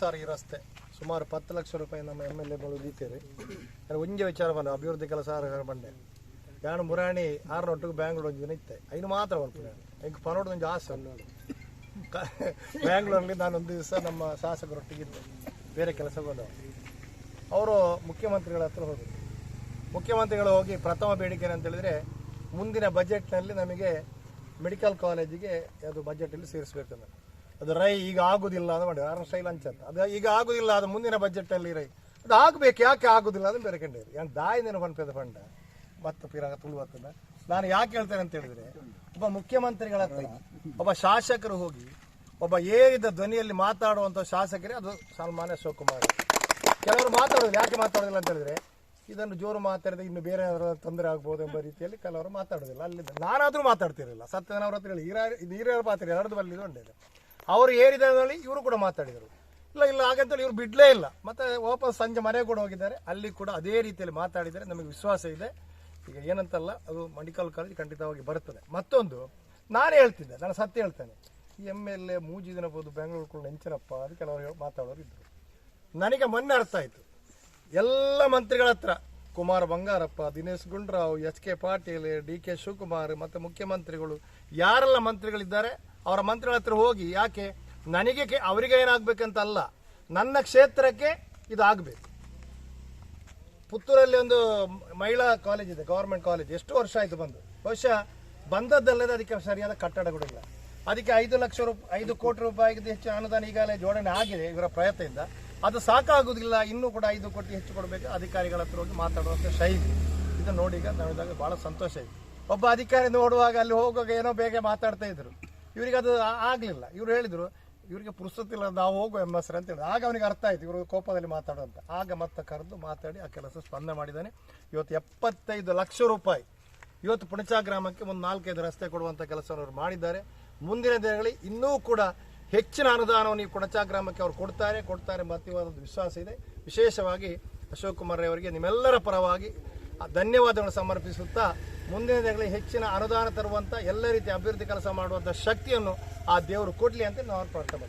ಸಾವಿರ ಈ ರಸ್ತೆ. ಸುಮಾರು ಪತ್ತು ಲಕ್ಷ ರೂಪಾಯಿ ನಮ್ಮ ಎಂ ಎಲ್ ಎಗಳು ಅದು ಒಂಜೆ ವಿಚಾರ ಬಂದ ಅಭಿವೃದ್ಧಿ ಕೆಲಸ ಬಂದೆ ಯಾರು ಮುರಾಣಿ ಆರ್ನೊಟ್ಟಿಗೆ ಬ್ಯಾಂಗ್ಳೂರ್ ಒಂದು ದಿನ ಇತ್ತೆ. ಐನು ಮಾತ್ರ ಬರ್ತೀನಿ ಈಗ ಒಂದು ಆಸೆ ಅನ್ನೋದು ಬ್ಯಾಂಗ್ಳೂರಲ್ಲಿ ಒಂದು ದಿವಸ ನಮ್ಮ ಶಾಸಕರೊಟ್ಟಿಗಿದ್ದೆ ಬೇರೆ ಕೆಲಸ ಬಂದವರು ಅವರು ಮುಖ್ಯಮಂತ್ರಿಗಳ ಹತ್ರ ಹೋದರು. ಮುಖ್ಯಮಂತ್ರಿಗಳು ಹೋಗಿ ಪ್ರಥಮ ಬೇಡಿಕೆ ಅಂತ ಹೇಳಿದ್ರೆ, ಮುಂದಿನ ಬಜೆಟ್ನಲ್ಲಿ ನಮಗೆ ಮೆಡಿಕಲ್ ಕಾಲೇಜಿಗೆ ಅದು ಬಜೆಟಲ್ಲಿ ಸೇರಿಸಬೇಕಂದ್ರೆ ಅದು ರೈ ಈಗ ಆಗುದಿಲ್ಲ ಅಂತ ಮಾಡಿ ಆರ್ ಸ್ಟೈಲ್ ಅಂತ. ಅದು ಈಗ ಆಗುದಿಲ್ಲ, ಅದು ಮುಂದಿನ ಬಜೆಟ್ ಅಲ್ಲಿ ರೈ. ಅದು ಆಗಬೇಕು, ಯಾಕೆ ಆಗುದಿಲ್ಲ ಅಂತ ಬೇರೆ ಯಾಕೆ ಯಾನ್ ದಾಯಿ ನೆನಪನ್ಪದ ಫಂಡ ಮತ್ತು ಪಿರಾಗ ತುಳುವತ್ತದ ನಾನು ಯಾಕೆ ಹೇಳ್ತೇನೆ ಅಂತ ಹೇಳಿದ್ರೆ, ಒಬ್ಬ ಮುಖ್ಯಮಂತ್ರಿಗಳ ಒಬ್ಬ ಶಾಸಕರು ಹೋಗಿ, ಒಬ್ಬ ಏರಿದ ಧ್ವನಿಯಲ್ಲಿ ಮಾತಾಡುವಂಥ ಶಾಸಕರೇ ಅದು ಸಲ್ಮಾನ್ ಶಿವಕುಮಾರ್. ಕೆಲವರು ಮಾತಾಡೋದಿಲ್ಲ. ಯಾಕೆ ಮಾತಾಡೋದಿಲ್ಲ ಅಂತ ಹೇಳಿದ್ರೆ, ಇದನ್ನು ಜೋರು ಮಾತಾಡಿದ್ರೆ ಇನ್ನು ಬೇರೆ ತೊಂದರೆ ಆಗ್ಬೋದು ಎಂಬ ರೀತಿಯಲ್ಲಿ ಕೆಲವರು ಮಾತಾಡೋದಿಲ್ಲ. ಅಲ್ಲಿ ನಾನಾದರೂ ಮಾತಾಡ್ತಿರಲಿಲ್ಲ. ಸತ್ಯನವರ ಹತ್ರ ಹೇಳಿ ಹೀರ ಹಿರಿಯರ ಪಾತ್ರ ಎರಡು ಬಲ್ಲಿ ಉಂಟು ಅವರು ಏರಿದಲ್ಲಿ ಇವರು ಕೂಡ ಮಾತಾಡಿದರು. ಇಲ್ಲ ಇಲ್ಲ, ಹಾಗಂತೇಳಿ ಇವರು ಬಿಡ್ಲೇ ಇಲ್ಲ. ಮತ್ತೆ ವಾಪಸ್ ಸಂಜೆ ಮನೆಗೆ ಕೂಡ ಹೋಗಿದ್ದಾರೆ. ಅಲ್ಲಿ ಕೂಡ ಅದೇ ರೀತಿಯಲ್ಲಿ ಮಾತಾಡಿದರೆ ನಮಗೆ ವಿಶ್ವಾಸ ಇದೆ. ಈಗ ಏನಂತಲ್ಲ, ಅದು ಮೆಡಿಕಲ್ ಕಾಲೇಜ್ ಖಂಡಿತವಾಗಿ ಬರುತ್ತದೆ ಮತ್ತೊಂದು, ನಾನು ಹೇಳ್ತಿದ್ದೆ, ನಾನು ಸತ್ಯ ಹೇಳ್ತೇನೆ. ಎಂ ಎಲ್ ಎ ಮೂಜಿ ದಿನ ಬೋದು ಬೆಂಗಳೂರು ಕೂಡ ನೆಂಚನಪ್ಪ ಅದು ಮಾತಾಡೋರು ಇದ್ರು. ನನಗೆ ಮೊನ್ನೆ ಅರ್ಥ ಆಯಿತು. ಎಲ್ಲ ಮಂತ್ರಿಗಳ ಹತ್ರ Kumar Bangarappa, Dinesh Gundurao, H K Patil, D K Shivakumar ಮತ್ತೆ ಮುಖ್ಯಮಂತ್ರಿಗಳು. ಯಾರೆಲ್ಲ ಮಂತ್ರಿಗಳಿದ್ದಾರೆ? ಅವರ ಮಂತ್ರಿಗಳ ಹತ್ರ ಹೋಗಿ ಯಾಕೆ ನನಗೆ ಅವರಿಗೆ ಏನಾಗಬೇಕಂತ ಅಲ್ಲ ನನ್ನ ಕ್ಷೇತ್ರಕ್ಕೆ ಇದು ಆಗಬೇಕು. ಪುತ್ತೂರಲ್ಲಿ ಒಂದು ಮಹಿಳಾ ಕಾಲೇಜ್ ಇದೆ ಗೌರ್ಮೆಂಟ್ ಕಾಲೇಜ್ ಎಷ್ಟು ವರ್ಷ ಆಯಿತು ಬಂದು? ಬಹುಶಃ ಬಂದದ್ದಲ್ಲದೆ ಅದಕ್ಕೆ ಸರಿಯಾದ ಕಟ್ಟಡಗಳಿಲ್ಲ ಅದಕ್ಕೆ ಐದು ಲಕ್ಷ ರೂಪಾಯಿ ಐದು ಕೋಟಿ ರೂಪಾಯಿಗಿಂತ ಹೆಚ್ಚು ಅನುದಾನ ಈಗಾಗಲೇ ಜೋಡಣೆ ಆಗಿದೆ ಇವರ ಪ್ರಯತ್ನದಿಂದ. ಅದು ಸಾಕಾಗುವುದಿಲ್ಲ. ಇನ್ನೂ ಕೂಡ ಐದು ಕೋಟಿ ಹೆಚ್ಚು ಕೊಡಬೇಕು. ಅಧಿಕಾರಿಗಳ ಹತ್ರ ಹೋಗಿ ಮಾತಾಡುವಂಥ ಶೈಲಿ. ಇದು ನೋಡಿ ಈಗ ನೋಡಿದಾಗ ಬಹಳ ಸಂತೋಷ ಇದೆ. ಒಬ್ಬ ಅಧಿಕಾರಿ ನೋಡುವಾಗ ಅಲ್ಲಿ ಹೋಗುವಾಗ ಏನೋ ಬೇಗ ಮಾತಾಡ್ತಾ ಇದ್ರು. ಇವರಿಗೆ ಅದು ಆಗಲಿಲ್ಲ. ಇವ್ರು ಹೇಳಿದ್ರು, ಇವರಿಗೆ ಪುರುಸತ್ತಿಲ್ಲ ನಾವು ಹೋಗು ಎಂ ಎಸ್ ಅಂತ ಹೇಳಿದ್ರು. ಆಗ ಅವನಿಗೆ ಅರ್ಥ ಆಯ್ತು. ಇವರು ಕೋಪದಲ್ಲಿ ಮಾತಾಡುವಂತ. ಆಗ ಮತ್ತೆ ಕರೆದು ಮಾತಾಡಿ ಆ ಕೆಲಸ ಸ್ಪಂದನೆ ಮಾಡಿದ್ದಾನೆ. ಇವತ್ತು ಎಪ್ಪತ್ತೈದು ಲಕ್ಷ ರೂಪಾಯಿ. ಇವತ್ತು ಪುಣಚಾ ಗ್ರಾಮಕ್ಕೆ ಒಂದು ನಾಲ್ಕೈದು ರಸ್ತೆ ಕೊಡುವಂತ ಕೆಲಸವನ್ನು ಅವರು ಮಾಡಿದ್ದಾರೆ. ಮುಂದಿನ ದಿನಗಳಲ್ಲಿ ಇನ್ನೂ ಕೂಡ ಹೆಚ್ಚಿನ ಅನುದಾನವನ್ನು ಈ ಕೊಣಚಾ ಗ್ರಾಮಕ್ಕೆ ಅವರು ಕೊಡ್ತಾರೆ ಕೊಡ್ತಾರೆ ಎಂಬ ಒಂದು ವಿಶ್ವಾಸ ಇದೆ. ವಿಶೇಷವಾಗಿ ಅಶೋಕ್ ಕುಮಾರ್ ಅವರಿಗೆ ನಿಮ್ಮೆಲ್ಲರ ಪರವಾಗಿ ಆ ಧನ್ಯವಾದಗಳನ್ನು ಸಮರ್ಪಿಸುತ್ತಾ ಮುಂದಿನ ದಿನಗಳಲ್ಲಿ ಹೆಚ್ಚಿನ ಅನುದಾನ ತರುವಂಥ ಎಲ್ಲ ರೀತಿಯ ಅಭಿವೃದ್ಧಿ ಕೆಲಸ ಮಾಡುವಂಥ ಶಕ್ತಿಯನ್ನು ಆ ದೇವರು ಕೊಡಲಿ ಅಂತ ನಾವು ಪ್ರಾರ್ಥನೆ